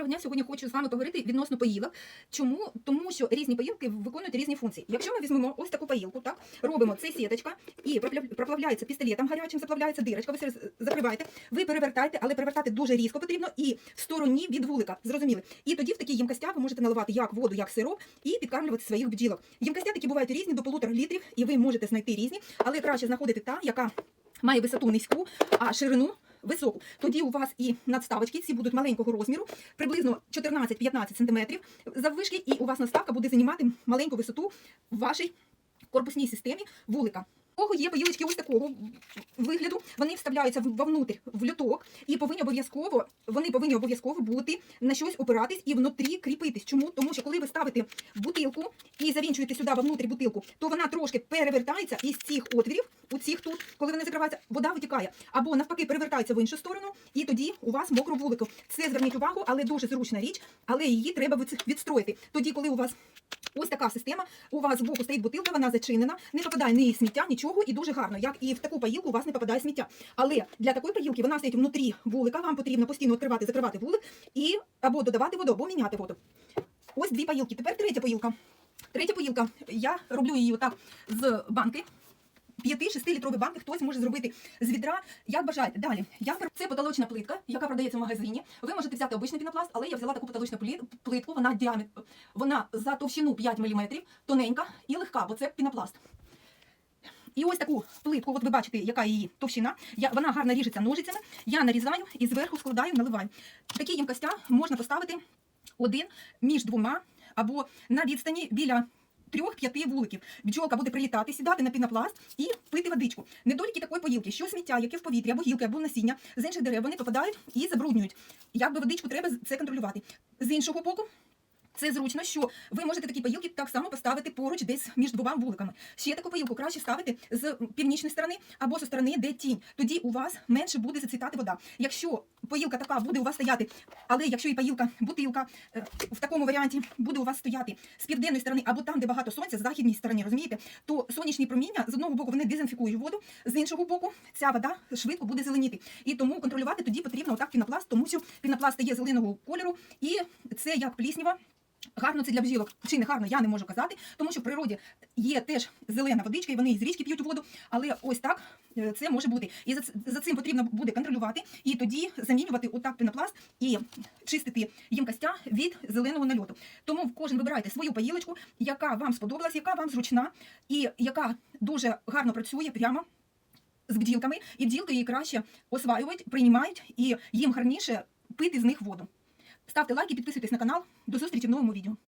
Доброго дня. Сьогодні хочу з вами поговорити відносно поїлок. Чому? Тому що різні поїлки виконують різні функції. Якщо ми візьмемо ось таку поїлку, так робимо це сіточка і проплавляється пістолетом гарячим, заплавляється дирочка, ви закриваєте, ви перевертаєте, але перевертати дуже різко потрібно і в стороні від вулика. Зрозуміли? І тоді в такі ємкостя ви можете наливати як воду, як сироп і підкармлювати своїх бджілок. Ємкостя такі бувають різні до полутора літрів, і ви можете знайти різні, але краще знаходити та, яка має висоту низьку, а ширину високу. Тоді у вас і надставочки ці будуть маленького розміру, приблизно 14-15 см заввишки, і у вас надставка буде займати маленьку висоту в вашій корпусній системі вулика. Кого є поїлочки ось такого вигляду, вони вставляються вовнутрь в люток і повинні обов'язково вони повинні обов'язково бути на щось опиратись і внутрі кріпитись. Чому? Тому що коли ви ставите бутилку і завінчуєте сюди вовнутрь бутилку, то вона трошки перевертається із цих отворів, у цих тут, коли вони закриваються, вода витікає, або навпаки перевертається в іншу сторону, і тоді у вас мокро вулику. Це зверніть увагу, але дуже зручна річ, але її треба відстроїти. Тоді, коли у вас Ось така система. У вас збоку стоїть бутилка, вона зачинена, не попадає ні сміття, нічого, і дуже гарно. Як і в таку паїлку у вас не попадає сміття. Але для такої паїлки вона стоїть внутрі вулика. Вам потрібно постійно відкривати, закривати вулик і або додавати воду, або міняти воду. Ось дві паїлки. Тепер третя паїлка. Третя паїлка. Я роблю її отак з банки. 5-6 літрові банки хтось може зробити з відра, як бажаєте. Далі, я це потолочна плитка, яка продається в магазині. Ви можете взяти обичний пінопласт, але я взяла таку потолочну плитку. Вона діаметр, вона за товщину 5 мм, тоненька і легка, бо це пінопласт. І ось таку плитку, от ви бачите, яка її товщина. Я, вона гарно ріжеться ножицями. Я нарізаю і зверху складаю, наливаю. Такі ємкостя можна поставити один між двома або на відстані біля трьох-п'яти вуликів. Бджолка буде прилітати, сідати на пінопласт і пити водичку. Недоліки такої поїлки, що сміття, яке в повітрі, або гілки, або насіння з інших дерев, вони попадають і забруднюють. Якби водичку треба це контролювати. З іншого боку. Це зручно, що ви можете такі поїлки так само поставити поруч десь між двома вуликами. Ще таку поїлку краще ставити з північної сторони або зі сторони, де тінь. Тоді у вас менше буде зацвітати вода. Якщо поїлка така буде у вас стояти, але якщо і поїлка, бутилка е, в такому варіанті буде у вас стояти з південної сторони або там, де багато сонця, з західній стороні, розумієте, то сонячні проміння з одного боку вони дезінфікують воду, з іншого боку ця вода швидко буде зеленіти. І тому контролювати тоді потрібно отак пінопласт, тому що пінопласт стає зеленого кольору, і це як плісніва. Гарно це для бджілок чи не гарно, я не можу казати, тому що в природі є теж зелена водичка, і вони із річки п'ють воду. Але ось так е, це може бути. І за, за цим потрібно буде контролювати і тоді замінювати отак пінопласт і чистити ємкостя від зеленого нальоту. Тому кожен вибирайте свою поїлочку, яка вам сподобалась, яка вам зручна і яка дуже гарно працює прямо. З бджілками, і бджілки її краще осваюють, приймають, і їм гарніше пити з них воду. Ставте лайки, підписуйтесь на канал. До зустрічі в новому відео.